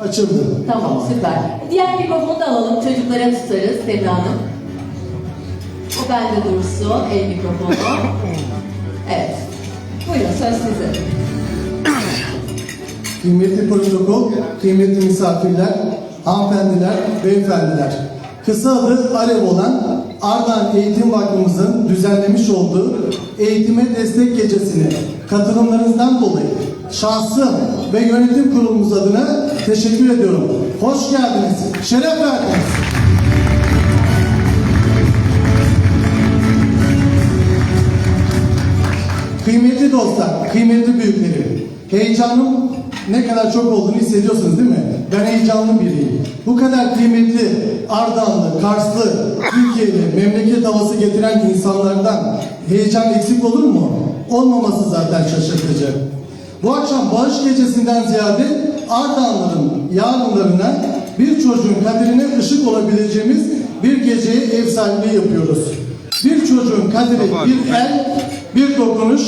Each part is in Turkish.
Açıldı. Tamam, süper. Diğer mikrofonu da alalım. Çocuklara tutarız Semra Hanım. O bende dursun. El mikrofonu. Evet. Buyurun söz sizin. Kıymetli protokol, kıymetli misafirler, hanımefendiler, beyefendiler. Kısa adı Alev olan Ardahan Eğitim Vakfımızın düzenlemiş olduğu eğitime destek gecesine katılımlarınızdan dolayı şahsım ve yönetim kurulumuz adına teşekkür ediyorum. Hoş geldiniz, şeref verdiniz. Kıymetli dostlar, kıymetli büyüklerim, heyecanım ne kadar çok olduğunu hissediyorsunuz değil mi? Ben heyecanlı biriyim. Bu kadar kıymetli, Ardahanlı, Karslı, Türkiye'li, memleket havası getiren insanlardan heyecan eksik olur mu? Olmaması zaten şaşırtıcı. Bu akşam Bağış Gecesi'nden ziyade Ardahanlıların yarınlarına bir çocuğun kaderine ışık olabileceğimiz bir geceye ev sahipliği yapıyoruz. Bir çocuğun kaderi bir el, bir dokunuş,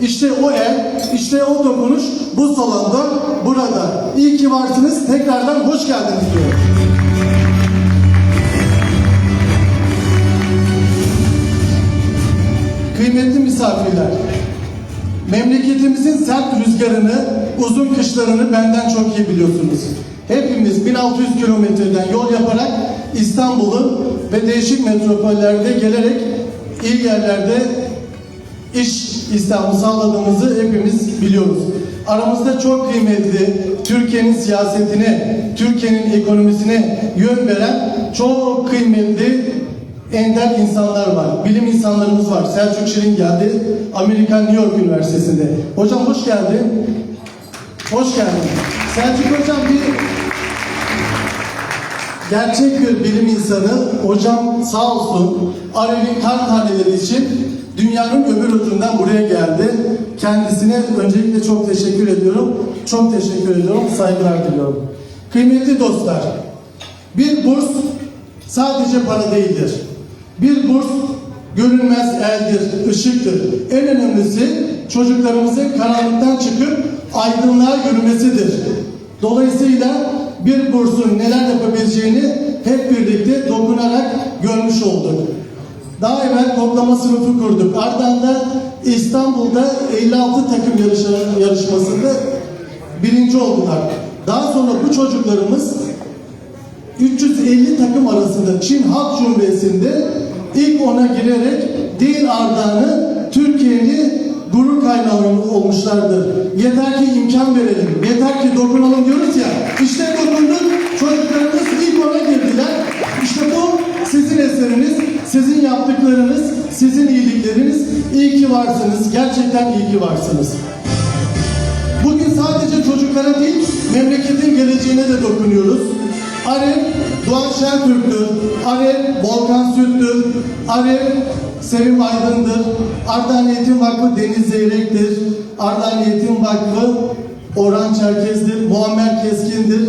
işte o el, işte o dokunuş bu salonda, burada. İyi ki varsınız, tekrardan hoş geldiniz diyorum. Kıymetli misafirler, memleketimizin sert rüzgarını, uzun kışlarını benden çok iyi biliyorsunuz. Hepimiz 1600 kilometreden yol yaparak İstanbul'u ve değişik metropollerde gelerek il yerlerde iş istihdamı sağladığımızı hepimiz biliyoruz. Aramızda çok kıymetli Türkiye'nin siyasetine, Türkiye'nin ekonomisine yön veren çok kıymetli ender insanlar var. Bilim insanlarımız var. Selçuk Şirin geldi. Amerikan New York Üniversitesi'nde. Hocam hoş geldin. Hoş geldin. Selçuk hocam bir gerçek bir bilim insanı. Hocam sağ olsun Arel'in kar taneleri için dünyanın öbür ucundan buraya geldi. Kendisine öncelikle çok teşekkür ediyorum. Çok teşekkür ediyorum. Saygılar diliyorum. Kıymetli dostlar, bir burs sadece para değildir. Bir burs görünmez eldir, ışıktır. En önemlisi çocuklarımızın karanlıktan çıkıp aydınlığa yürümesidir. Dolayısıyla bir bursun neler yapabileceğini hep birlikte dokunarak görmüş olduk. Daha evvel toplama sınıfı kurduk. Ardından İstanbul'da 56 takım yarışmasında birinci oldular. Daha sonra bu çocuklarımız 350 takım arasında Çin Halk Cumhuriyeti'nde ilk ona girerek değil Ardahan'ı Türkiye'nin gurur kaynağı olmuşlardır. Yeter ki imkan verelim, yeter ki dokunalım diyoruz ya. İşte dokunduk, çocuklarımız ilk ona girdiler. İşte bu sizin eseriniz, sizin yaptıklarınız, sizin iyilikleriniz. İyi ki varsınız, gerçekten iyi ki varsınız. Bugün sadece çocuklara değil, memleketin geleceğine de dokunuyoruz. Arif Doğan Şentürk'tür, Arif Volkan Süt'tür, Arif Sevim Aydın'dır, Ardahan Eğitim Vakfı Deniz Zeyrek'tir, Ardahan Eğitim Vakfı Orhan Çerkez'dir, Muammer Keskin'dir,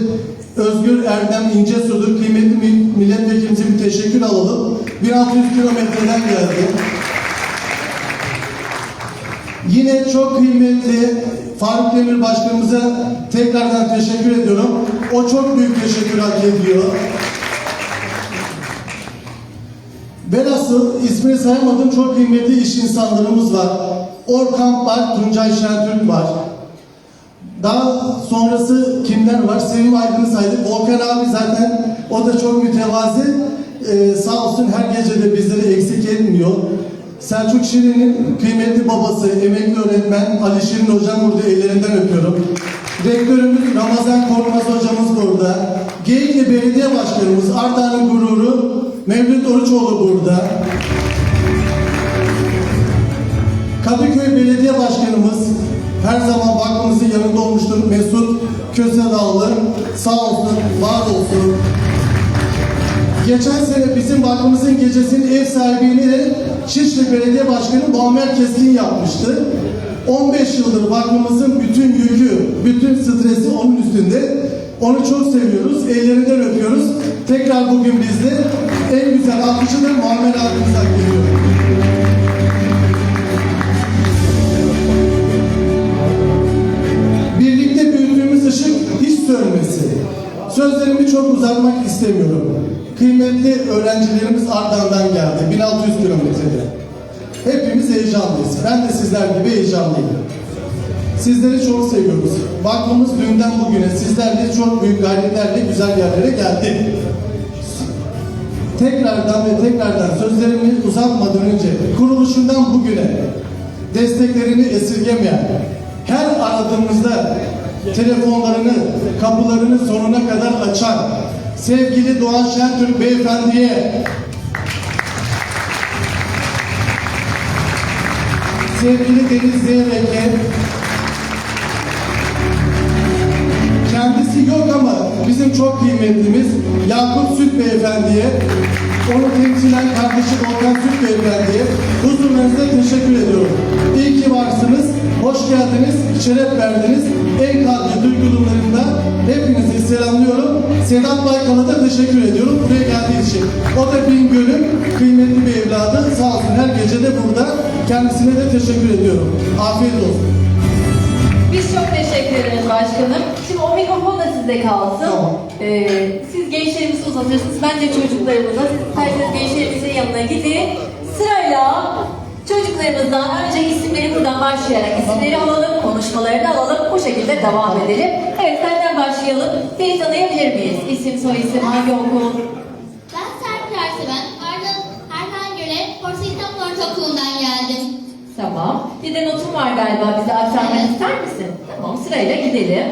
Özgür Erdem İncesu'dur. Kıymetli mi- milletvekilimize bir teşekkür alalım. 1600 kilometreden geldi. Yine çok kıymetli Faruk Demir Başkanımıza tekrardan teşekkür ediyorum. O çok büyük teşekkür hak ediyor. Velhasıl ismini sayamadığım çok kıymetli iş insanlarımız var. Orkan var, Tuncay Şentürk var. Daha sonrası kimler var? Sevim Aydın'ı saydık. Volkan abi zaten o da çok mütevazi. Ee, sağ olsun her gece de bizleri eksik etmiyor. Selçuk Şirin'in kıymetli babası, emekli öğretmen Ali Şirin hocam burada ellerinden öpüyorum. Rektörümüz Ramazan Korkmaz hocamız burada. Geyikli Belediye Başkanımız Ardahan'ın gururu Mevlüt Oruçoğlu burada. Kadıköy Belediye Başkanımız her zaman vakfımızın yanında olmuştur. Mesut Kösedallı sağ olsun, var olsun. Geçen sene bizim vakfımızın gecesinin ev sahibini de Şişli Belediye Başkanı Muammer Keskin yapmıştı. 15 yıldır vakfımızın bütün yükü, bütün stresi onun üstünde. Onu çok seviyoruz, ellerinden öpüyoruz. Tekrar bugün bizde en güzel alkışı da Muammer abimize hak sönmesi. sözlerimi çok uzatmak istemiyorum. Kıymetli öğrencilerimiz Ardahan'dan geldi. 1600 kilometrede. Hepimiz heyecanlıyız. Ben de sizler gibi heyecanlıyım. Sizleri çok seviyoruz. Vakfımız dünden bugüne sizlerle çok büyük gayretlerle güzel yerlere geldi. Tekrardan ve tekrardan sözlerimi uzatmadan önce kuruluşundan bugüne desteklerini esirgemeyen, her aradığımızda telefonlarını, kapılarını sonuna kadar açan sevgili Doğan Şentürk Beyefendi'ye. Sevgili Deniz Zeybek'e Kendisi yok ama bizim çok kıymetlimiz Yakup Süt Beyefendi'ye, onu temsilen kardeşi Volkan Süt Beyefendi'ye huzurlarınızda teşekkür ediyorum. İyi ki varsınız, hoş geldiniz, şeref verdiniz. En kalbi duygularımda hepinizi selamlıyorum. Sedat Baykal'a da teşekkür ediyorum buraya geldiği için. O da Bingöl'ün kıymetli bir evladı. Sağ olsun her gece de burada. Kendisine de teşekkür ediyorum. Afiyet olsun. Biz çok teşekkür ederiz başkanım. Şimdi o mikrofon da sizde kalsın. Tamam. Ee, siz gençlerimizi uzatırsınız. Bence çocuklarımıza, siz isterseniz gençlerimizin yanına gidin. Sırayla çocuklarımızdan önce isimleri buradan başlayarak isimleri alalım, konuşmalarını alalım. Bu şekilde devam edelim. Evet senden başlayalım. Seni tanıyabilir miyiz? İsim, soy isim, hangi okul? Ben Serpil Erseven, Arda Erhan Göre, Borsa İstanbul Ortaokulu'ndan geldim. Tamam. Bir de notum var galiba. Bize aktarmak Evet. ister misin? Tamam sırayla gidelim.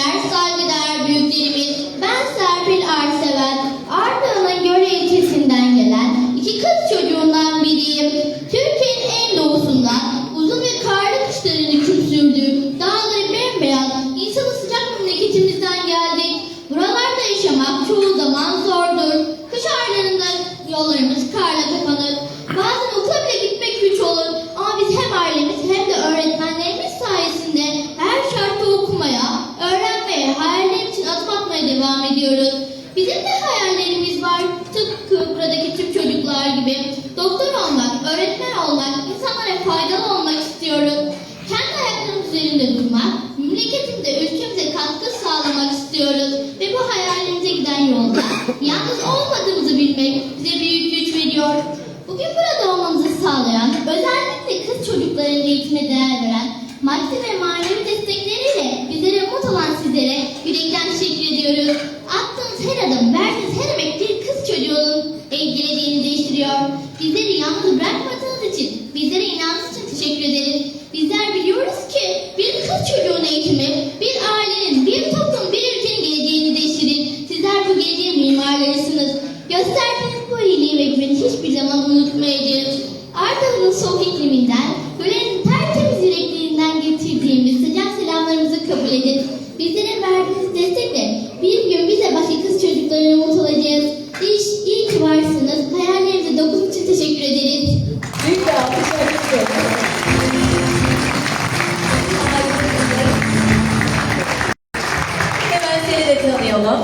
Misafirler, saygıdeğer büyüklerimiz, ben Serpil Erseven, Ardahan'ın Göre ilçesinden gelen iki kız çocuğundan biriyim. Türkiye'nin en doğusundan, uzun ve karlı kışların hüküm sürdüğü, dağları bembeyaz, insanı sıcak memleketimizden geldik. Buralarda yaşamak çoğu zaman zordur. Kış aylarında yollarımız karla kapanır. Bazen okula bile gitmek güç olur. Ama biz hem ailemiz hem de öğretmenlerimiz sayesinde her şartta okumaya, öğrenmeye, hayallerim için adım atmaya devam ediyoruz. Bizim de hayallerimiz var. Tıpkı buradaki tüm çocuklar gibi. Doktor olmak, öğretmen olmak, insanlara faydalı olmak istiyoruz. Kendi ayaklarımız üzerinde durmak, memleketimde ülkemize katkı sağlamak istiyoruz. Ve bu hayalimize giden yolda yalnız olmadığımızı bilmek bize büyük güç veriyor. Bugün burada olmamızı sağlayan, özellikle kız çocukların eğitimine değer veren, maddi ve manevi destekleriyle bizlere umut olan sizlere yürekten teşekkür ediyoruz. Attığınız her adım, verdiğiniz her emek bir kız çocuğunun geleceğini değiştiriyor. Bizleri yalnız bırakmadığınız için, bizlere inandığınız için teşekkür ederiz. Bizler biliyoruz ki bir kız çocuğun eğitimi, bir ailenin, bir toplum, bir ülkenin geleceğini değiştirir. Sizler bu geleceğin mimarlarısınız. Gösterdiğiniz bu iyiliği ve güveni hiçbir zaman unutmayacağız. Ardahan'ın soğuk ikliminden,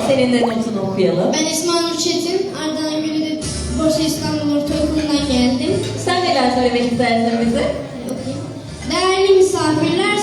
Senin de notunu okuyalım. Ben Esma Nur Çetin, Ardahan Gülü'de Borsa İstanbul Ortaokulu'ndan geldim. Sen neler söylemek istersin bize? Değerli misafirler,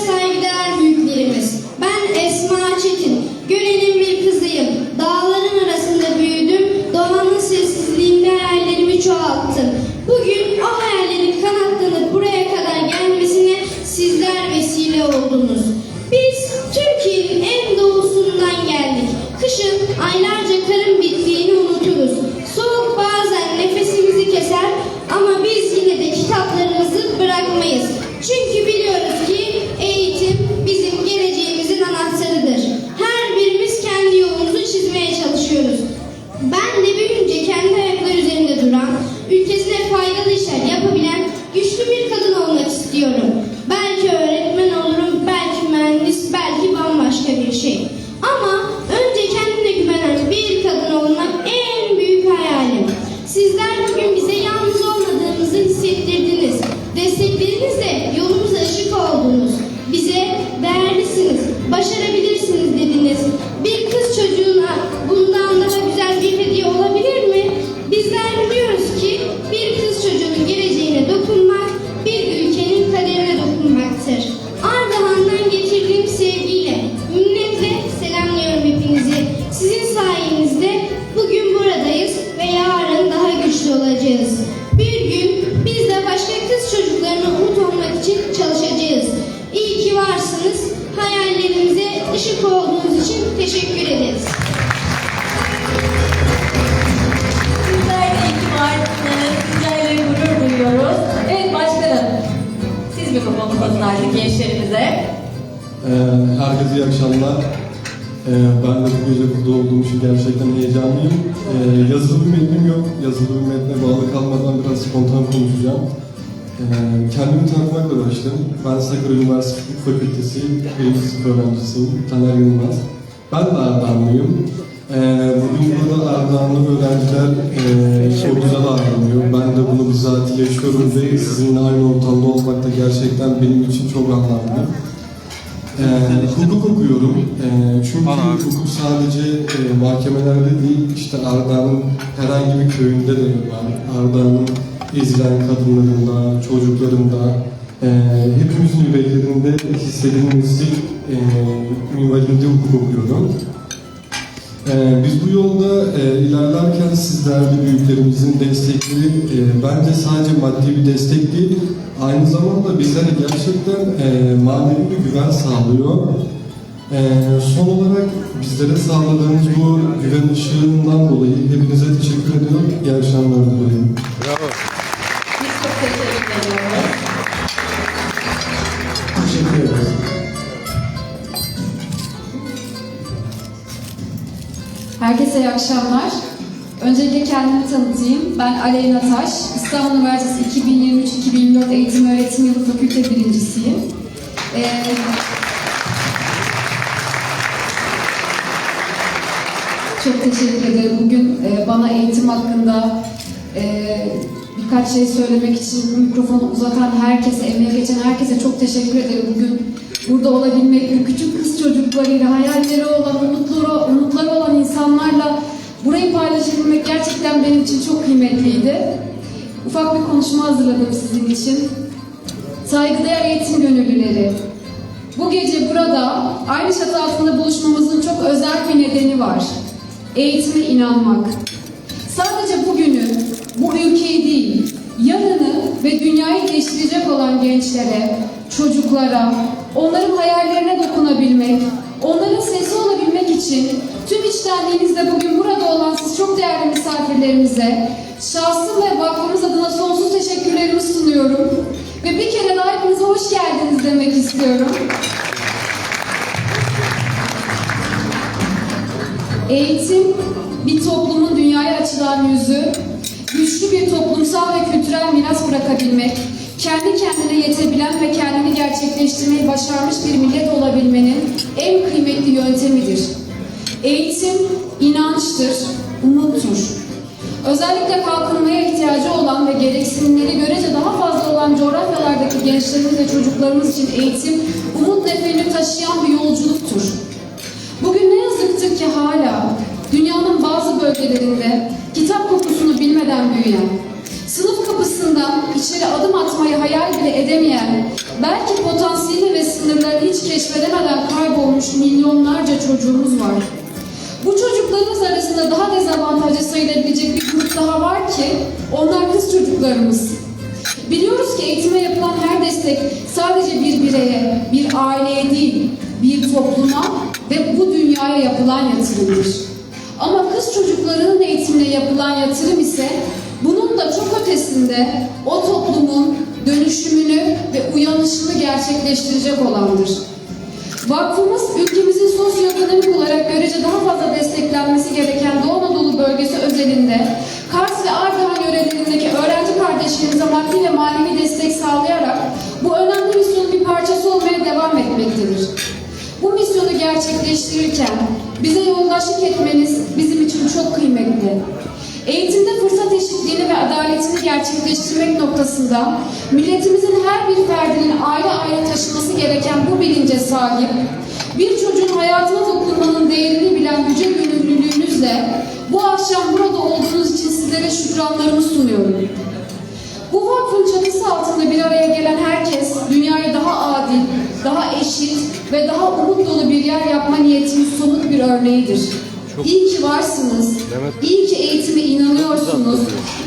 ben de bu gece burada olduğum için gerçekten heyecanlıyım. Ee, yazılı bir metnim yok. Yazılı bir metne bağlı kalmadan biraz spontan konuşacağım. Ee, kendimi tanıtmakla başladım. Ben Sakarya Üniversitesi Hukuk Fakültesi birinci öğrencisiyim. Taner Yılmaz. Ben de Ardahanlıyım. Ee, bugün burada Ardahanlı öğrenciler e, çok güzel ağırlanıyor. Ben de bunu bizzat yaşıyorum ve sizinle aynı ortamda olmak da gerçekten benim için çok anlamlı. Ee, hukuk okuyorum. Ee, çünkü hukuk sadece e, mahkemelerde değil, işte Ardahan'ın herhangi bir köyünde de var. Ardahan'ın ezilen kadınlarında, çocuklarında, e, hepimizin yüreklerinde hissedilmesi e, minvalinde hukuk okuyorum. Ee, biz bu yolda e, ilerlerken siz değerli büyüklerimizin destekleri e, bence sadece maddi bir destek değil, aynı zamanda bizlere gerçekten e, manevi bir güven sağlıyor. E, son olarak bizlere sağladığınız bu güven ışığından dolayı hepinize teşekkür ediyorum. İyi akşamlar diliyorum. Biz çok teşekkür ediyoruz. Teşekkür ederiz. Herkese iyi akşamlar. Öncelikle kendimi tanıtayım. Ben Aleyna Taş. İstanbul Üniversitesi 2023-2024 Eğitim Öğretim Yılı Fakülte birincisiyim. Ee, çok teşekkür ederim. Bugün e, bana eğitim hakkında e, birkaç şey söylemek için mikrofonu uzatan herkese, emeğe geçen herkese çok teşekkür ederim. Bugün burada olabilmek, küçük kız çocuklarıyla, hayalleri olan, umutları, umutları olan insanlarla burayı paylaşabilmek gerçekten benim için çok kıymetliydi. Ufak bir konuşma hazırladım sizin için. Saygıdeğer eğitim gönüllüleri, bu gece burada aynı çatı altında buluşmamızın çok özel bir nedeni var. Eğitime inanmak. Sadece bugünü, bu ülkeyi değil, yarını ve dünyayı değiştirecek olan gençlere, çocuklara, onların hayallerine dokunabilmek, onların sesi olabilmek için tüm içtenliğinizle bugün burada olan siz çok değerli misafirlerimize şahsım ve vakfımız adına sonsuz teşekkürlerimi sunuyorum. Ve bir kere daha hepinize hoş geldiniz demek istiyorum. Eğitim bir toplumun dünyaya açılan yüzü, güçlü bir toplumsal ve kültürel miras bırakabilmek, kendi kendine yetebilen ve kendini gerçekleştirmeyi başarmış bir millet olabilmenin en kıymetli yöntemidir. Eğitim inançtır, umuttur. Özellikle kalkınmaya ihtiyacı olan ve gereksinimleri görece daha fazla olan coğrafyalardaki gençlerimiz ve çocuklarımız için eğitim, umut neferini taşıyan bir yolculuktur. Bugün ne yazıktır ki hala dünyanın bazı bölgelerinde kitap kokusunu bilmeden büyüyen, sınıf kapısından içeri adım atmayı hayal bile edemeyen, belki potansiyeli ve sınırlarını hiç keşfedemeden kaybolmuş milyonlarca çocuğumuz var. Çocuklarımız arasında daha dezavantajlı sayılabilecek bir grup daha var ki onlar kız çocuklarımız. Biliyoruz ki eğitime yapılan her destek sadece bir bireye, bir aileye değil, bir topluma ve bu dünyaya yapılan yatırımdır. Ama kız çocuklarının eğitimine yapılan yatırım ise bunun da çok ötesinde o toplumun dönüşümünü ve uyanışını gerçekleştirecek olandır. Vakfımız ülkemizin sosyoekonomik olarak görece daha fazla desteklenmesi gereken Doğu Anadolu bölgesi özelinde Kars ve Ardahan yörelerindeki öğrenci kardeşlerimize maddi ve manevi destek sağlayarak bu önemli misyonun bir parçası olmaya devam etmektedir. Bu misyonu gerçekleştirirken bize yoldaşlık etmeniz bizim için çok kıymetli. Eğitimde fırsat eşitliğini ve adaletini gerçekleştirmek noktasında milletimizin her bir ferdinin ayrı ayrı taşıması gereken bu bilince sahip, bir çocuğun hayatına dokunmanın değerini bilen yüce gönüllülüğünüzle bu akşam burada olduğunuz için sizlere şükranlarımı sunuyorum. Bu vakfın çatısı altında bir araya gelen herkes dünyayı daha adil, daha eşit ve daha umut dolu bir yer yapma niyetinin somut bir örneğidir. İyi ki varsınız. İyi ki eğitime inanıyorsunuz.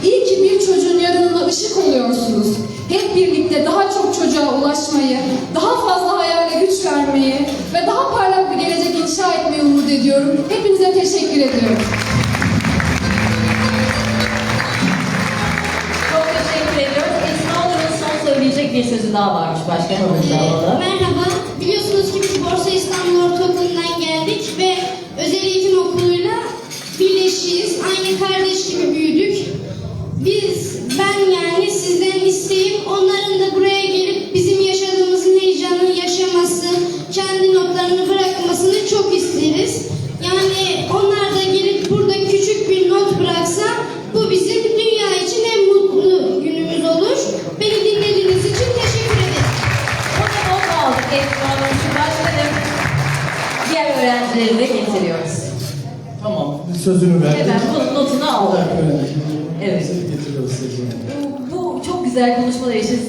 İyi ki bir çocuğun yarınına ışık oluyorsunuz. Hep birlikte daha çok çocuğa ulaşmayı, daha fazla hayale güç vermeyi ve daha parlak bir gelecek ediyorum. Hepinize teşekkür ediyorum. Çok teşekkür ediyoruz. Esma son söyleyecek bir sözü daha varmış başkanımız da Ee, merhaba. Biliyorsunuz ki biz Borsa İstanbul Ortaokulu'ndan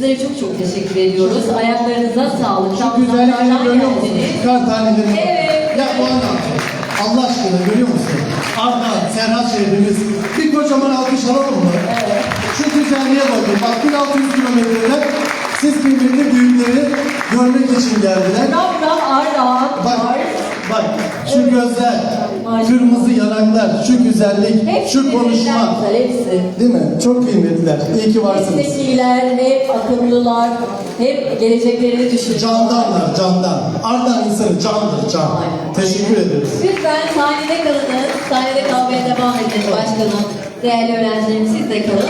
sizlere çok çok teşekkür ediyoruz. Ayaklarınıza sağlık. Şu güzellikleri görüyor musun? geldiniz. Kar tanelerini bak. Evet. Ya bu adam Allah aşkına görüyor musun? Ardahan, Serhat şehrimiz. Bir kocaman alkış alalım mı? Evet. Şu güzelliğe bakın. Bak 1600 kilometreler siz kıymetli büyükleri görmek için geldiler. Ramdan Ardahan Bak, var. bak şu gözler, Maşallah. kırmızı yanaklar, şu güzellik, Hepsi şu konuşma. güzel, hepsi. Değil mi? Çok kıymetliler. İyi ki varsınız. Hep zekiler, hep akıllılar, hep geleceklerini düşünüyorlar. Candanlar, candan. Ardahan insanı candır, can. Aynen. Teşekkür ederiz. Lütfen sahnede kalınız. Sahnede kalmaya devam edin başkanım. Değerli öğrencilerimiz siz de kalın.